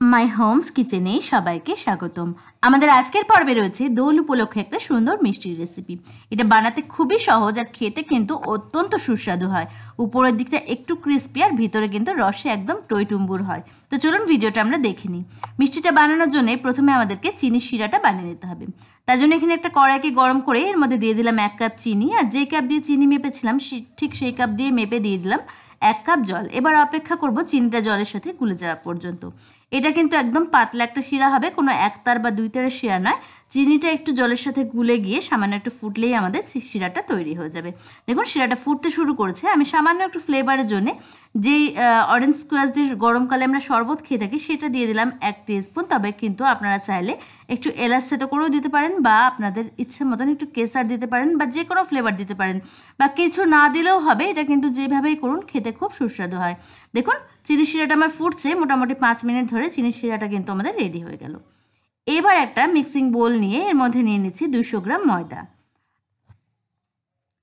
মাই Holmes কিচেনে সবাইকে স্বাগতম। আমাদের আজকের পর্বে রয়েছে দোল উপলক্ষে একটা সুন্দর মিষ্টির রেসিপি এটা বানাতে খুবই সহজ আর খেতে কিন্তু অত্যন্ত সুস্বাদু হয়। উপরের দিকটা একটু ক্রিস্পি আর ভিতরে কিন্তু রসে একদম টইটুম্বুর হয়। তো চলুন ভিডিওটা আমরা দেখে নিই। মিষ্টিটা বানানোর জন্য প্রথমে আমাদেরকে চিনির শিরাটা বানিয়ে নিতে হবে। তার জন্য এখানে একটা কড়াইকে গরম করে এর মধ্যে দিয়ে দিলাম এক কাপ চিনি। আর যে কাপ দিয়ে চিনি মেপেছিলাম ঠিক সেই কাপ দিয়ে মেপে দিয়ে দিলাম এক কাপ জল। এবার অপেক্ষা করব চিনিটা জলের সাথে গুলে যাওয়া পর্যন্ত। এটা কিন্তু একদম পাতলা একটা শিরা হবে, কোনো একতার বা দুই তারের শিরা নয়। চিনিটা একটু জলের সাথে গুলে গিয়ে সামান্য একটু ফুটলেই আমাদের শিরাটা তৈরি হয়ে যাবে। দেখুন, শিরাটা ফুটতে শুরু করেছে। আমি সামান্য একটু ফ্লেভারের জন্য যেই অরেঞ্জ স্কোয়াশ দিয়ে গরমকালে আমরা শরবত খেয়ে থাকি, সেটা দিয়ে দিলাম এক স্পুন তবে কিন্তু আপনারা চাইলে একটু এলাচ সেতো করেও দিতে পারেন বা আপনাদের ইচ্ছে মতন একটু কেসার দিতে পারেন বা যে কোনো ফ্লেভার দিতে পারেন। বা কিছু না দিলেও হবে, এটা কিন্তু যেভাবেই করুন, খেতে খুব সুস্বাদু হয়। দেখুন, চিনি শিরাটা আমার ফুটছে। মোটামুটি পাঁচ মিনিট ধরে চিনি শিরাটা কিন্তু আমাদের রেডি হয়ে গেল। এবার একটা মিক্সিং বোল নিয়ে এর মধ্যে নিয়ে নিচ্ছি দুশো গ্রাম ময়দা।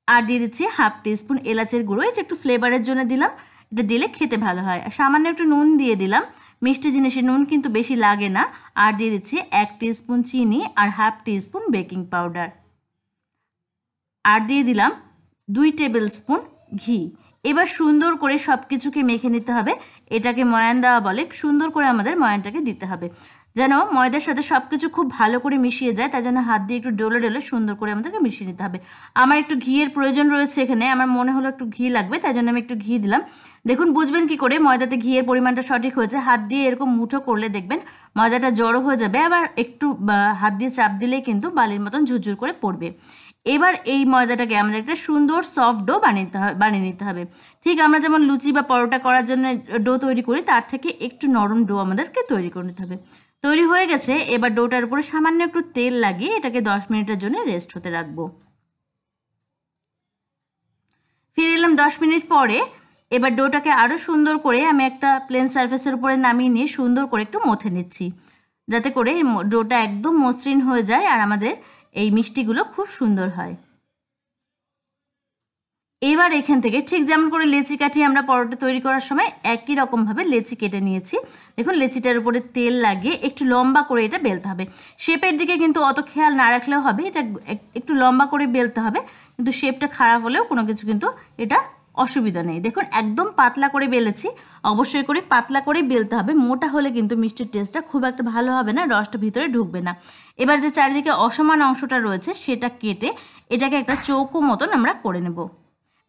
আর দিয়ে দিচ্ছি হাফ টিস্পুন এলাচের গুঁড়ো, এটা একটু ফ্লেভারের জন্য দিলাম। এটা দিলে খেতে ভালো হয়। সামান্য একটু নুন দিয়ে দিলাম। মিষ্টি জিনিসের নুন কিন্তু বেশি লাগে না। আর দিয়ে দিচ্ছি এক টিস্পুন চিনি আর হাফ টিস্পুন বেকিং পাউডার আর দিয়ে দিলাম দুই টেবিল স্পুন ঘি। এবার সুন্দর করে সব কিছুকে মেখে নিতে হবে। এটাকে ময়ান দেওয়া বলে সুন্দর করে আমাদের ময়ানটাকে দিতে হবে। যেন ময়দার সাথে সব কিছু খুব ভালো করে মিশিয়ে যায়, তাই জন্য হাত দিয়ে একটু ডোলে ডোলে সুন্দর করে আমাদেরকে মিশিয়ে নিতে হবে। আমার একটু ঘিয়ের প্রয়োজন রয়েছে এখানে, আমার মনে হলো একটু ঘি লাগবে, তাই জন্য আমি একটু ঘি দিলাম। দেখুন, বুঝবেন কি করে, ময়দাতে ঘিয়ের পরিমাণটা সঠিক হয়েছে, হাত দিয়ে এরকম মুঠো করলে দেখবেন ময়দাটা জড়ো হয়ে যাবে, আবার একটু হাত দিয়ে চাপ দিলেই কিন্তু বালির মতন ঝুরঝুর করে পড়বে। এবার এই ময়দাটাকে আমাদের একটা সুন্দর সফট ডো বানিয়ে হবে বানিয়ে নিতে হবে। ঠিক আমরা যেমন লুচি বা পরোটা করার জন্য ডো তৈরি করি, তার থেকে একটু নরম ডো আমাদেরকে তৈরি করে নিতে হবে। তৈরি হয়ে গেছে। এবার ডোটার উপরে সামান্য একটু তেল লাগিয়ে এটাকে দশ মিনিটের জন্য রেস্ট হতে রাখব। ফিরে এলাম দশ মিনিট পরে। এবার ডোটাকে আরও সুন্দর করে আমি একটা প্লেন সার্ফেসের উপরে নামিয়ে নিয়ে সুন্দর করে একটু মথে নিচ্ছি। যাতে করে ডোটা একদম মসৃণ হয়ে যায় আর আমাদের এই মিষ্টিগুলো খুব সুন্দর হয়। এবার এখান থেকে ঠিক যেমন করে লেচি কাটি আমরা পরোটা তৈরি করার সময় একই রকমভাবে লেচি কেটে নিয়েছি। দেখুন, লেচিটার উপরে তেল লাগিয়ে একটু লম্বা করে এটা বেলতে হবে। শেপের দিকে কিন্তু অত খেয়াল না রাখলেও হবে, এটা একটু লম্বা করে বেলতে হবে। কিন্তু শেপটা খারাপ হলেও কোনো কিছু কিন্তু এটা অসুবিধা নেই। দেখুন, একদম পাতলা করে বেলেছি। অবশ্যই করে পাতলা করে বেলতে হবে। মোটা হলে কিন্তু মিষ্টির টেস্টটা খুব একটা ভালো হবে না, রসটা ভিতরে ঢুকবে না। এবার যে চারিদিকে অসমান অংশটা রয়েছে, সেটা কেটে এটাকে একটা চৌকো মতন আমরা করে নেব।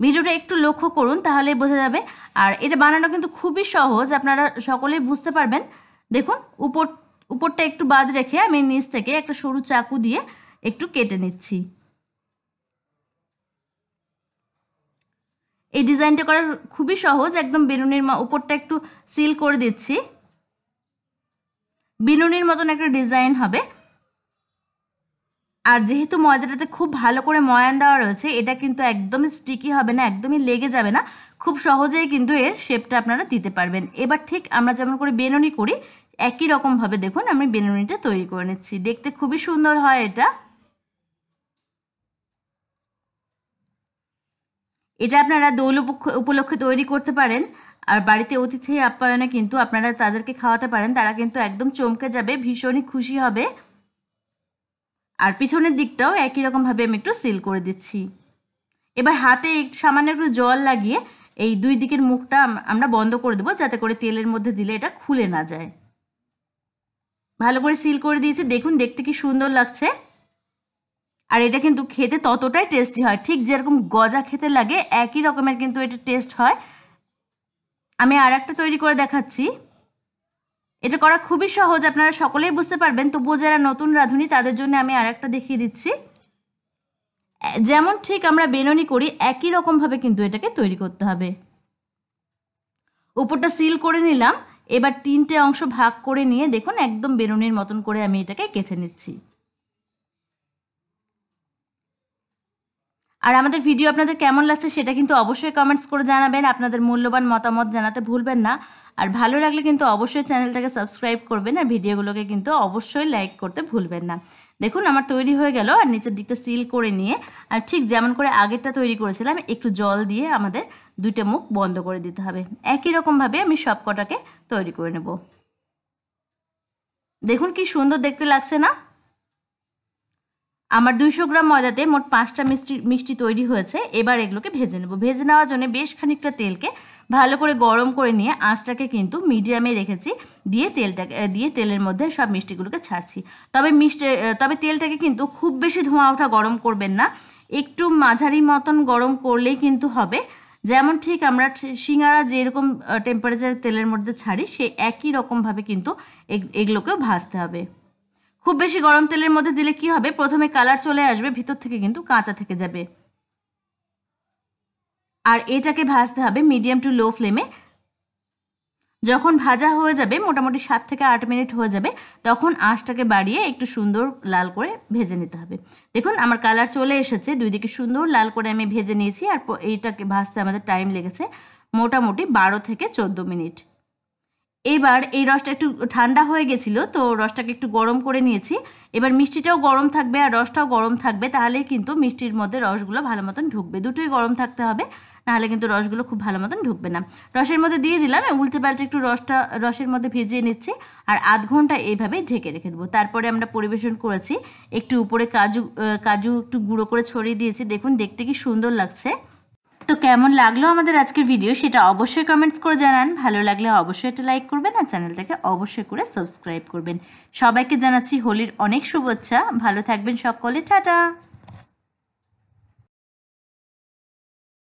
ভিডিওটা একটু লক্ষ্য করুন তাহলে বোঝা যাবে। আর এটা বানানো কিন্তু খুবই সহজ, আপনারা সকলেই বুঝতে পারবেন। দেখুন, উপর, উপরটা একটু বাদ রেখে আমি নিচ থেকে একটা সরু চাকু দিয়ে একটু কেটে নিচ্ছি। এই ডিজাইনটা করা খুবই সহজ, একদম বেলুনির উপরটা একটু সিল করে দিচ্ছি। বিনুনির মতন একটা ডিজাইন হবে। আর যেহেতু ময়দাটাতে খুব ভালো করে ময়ান দেওয়া রয়েছে, এটা কিন্তু একদমই স্টিকি হবে না, একদমই লেগে যাবে না। খুব সহজেই কিন্তু এর শেপটা আপনারা দিতে পারবেন। এবার ঠিক আমরা যেমন করে বেনুনি করি, একই রকমভাবে দেখুন, আমি বেনুনিটা তৈরি করে নিচ্ছি। দেখতে খুবই সুন্দর হয় এটা। এটা আপনারা দৌল উপলক্ষে তৈরি করতে পারেন। আর বাড়িতে অতিথি আপ্যায়নে কিন্তু আপনারা তাদেরকে খাওয়াতে পারেন, তারা কিন্তু একদম চমকে যাবে, ভীষণই খুশি হবে। আর পিছনের দিকটাও একই রকমভাবে আমি একটু সিল করে দিচ্ছি। এবার হাতে সামান্য একটু জল লাগিয়ে এই দুই দিকের মুখটা আমরা বন্ধ করে দেবো যাতে করে তেলের মধ্যে দিলে এটা খুলে না যায়। ভালো করে সিল করে দিয়েছি। দেখুন, দেখতে কি সুন্দর লাগছে। আর এটা কিন্তু খেতে ততটাই টেস্টি হয়। ঠিক যেরকম গজা খেতে লাগে, একই রকমের কিন্তু এটা টেস্ট হয়। আমি আর একটা তৈরি করে দেখাচ্ছি। এটা করা খুবই সহজ, আপনারা সকলেই বুঝতে পারবেন। তবুও যারা নতুন রাঁধুনি, তাদের জন্য আমি আর একটা দেখিয়ে দিচ্ছি। যেমন ঠিক আমরা বেননি করি, একই রকমভাবে কিন্তু এটাকে তৈরি করতে হবে। উপরটা সিল করে নিলাম। এবার তিনটে অংশ ভাগ করে নিয়ে দেখুন, একদম বেরোনির মতন করে আমি এটাকে কেঁথে নিচ্ছি। আর আমাদের ভিডিও আপনাদের কেমন লাগছে সেটা কিন্তু অবশ্যই কমেন্টস করে জানাবেন। আপনাদের মূল্যবান মতামত জানাতে ভুলবেন না। আর ভালো লাগলে কিন্তু অবশ্যই চ্যানেলটাকে সাবস্ক্রাইব করবেন আর ভিডিওগুলোকে কিন্তু অবশ্যই লাইক করতে ভুলবেন না। দেখুন, আমার তৈরি হয়ে গেল আর নিচের দিকটা সিল করে নিয়ে আর ঠিক যেমন করে আগেরটা তৈরি করেছিলাম, একটু জল দিয়ে আমাদের দুইটা মুখ বন্ধ করে দিতে হবে। একই রকমভাবে আমি সব কটাকে তৈরি করে নেব। দেখুন কি সুন্দর দেখতে লাগছে না? আমার দুইশো গ্রাম ময়দাতে মোট পাঁচটা মিষ্টি মিষ্টি তৈরি হয়েছে। এবার এগুলোকে ভেজে নেব। ভেজে নেওয়ার জন্য বেশ খানিকটা তেলকে ভালো করে গরম করে নিয়ে আঁচটাকে কিন্তু মিডিয়ামে রেখেছি। দিয়ে তেলটাকে, দিয়ে তেলের মধ্যে সব মিষ্টিগুলোকে ছাড়ছি। তবে মিষ্টি, তবে তেলটাকে কিন্তু খুব বেশি ধোঁয়া ওঠা গরম করবেন না। একটু মাঝারি মতন গরম করলেই কিন্তু হবে। যেমন ঠিক আমরা সিঙ্গারা যেরকম টেম্পারেচার তেলের মধ্যে ছাড়ি সে একই রকমভাবে কিন্তু এগুলোকেও ভাজতে হবে। খুব বেশি গরম তেলের মধ্যে দিলে কি হবে? প্রথমে কালার চলে আসবে, ভিতর থেকে কিন্তু কাঁচা থেকে যাবে। আর এটাকে ভাজতে হবে মিডিয়াম টু লো ফ্লেমে। যখন ভাজা হয়ে যাবে, মোটামুটি সাত থেকে আট মিনিট হয়ে যাবে, তখন আঁশটাকে বাড়িয়ে একটু সুন্দর লাল করে ভেজে নিতে হবে। দেখুন, আমার কালার চলে এসেছে দুই দিকে সুন্দর লাল করে আমি ভেজে নিয়েছি, আর এইটাকে ভাজতে আমাদের টাইম লেগেছে মোটামুটি বারো থেকে চোদ্দ মিনিট। এবার এই রসটা একটু ঠান্ডা হয়ে গেছিল, তো রসটাকে একটু গরম করে নিয়েছি। এবার মিষ্টিটাও গরম থাকবে আর রসটাও গরম থাকবে তাহলে কিন্তু মিষ্টির মধ্যে রসগুলো ভালো মতন ঢুকবে। দুটোই গরম থাকতে হবে, নাহলে কিন্তু রসগুলো খুব ভালো মতন ঢুকবে না। রসের মধ্যে দিয়ে দিলাম উল্টে পাল্টে একটু রসটা, রসের মধ্যে ভিজিয়ে নিচ্ছি, আর আধ ঘণ্টা এইভাবেই ঢেকে রেখে দেবো। তারপরে আমরা পরিবেশন করেছি, একটু উপরে কাজু কাজু একটু গুঁড়ো করে ছড়িয়ে দিয়েছি। দেখুন, দেখতে কি সুন্দর লাগছে। তো কেমন লাগল আমাদের আজকের ভিডিও সেটা অবশ্যই কমেন্টস করে জানান। ভালো লাগলে অবশ্যই একটা লাইক করবেন আর চ্যানেলটাকে অবশ্যই করে সাবস্ক্রাইব করবেন। সবাইকে জানাচ্ছি হোলির অনেক শুভেচ্ছা। ভালো থাকবেন সকলে। টাটা!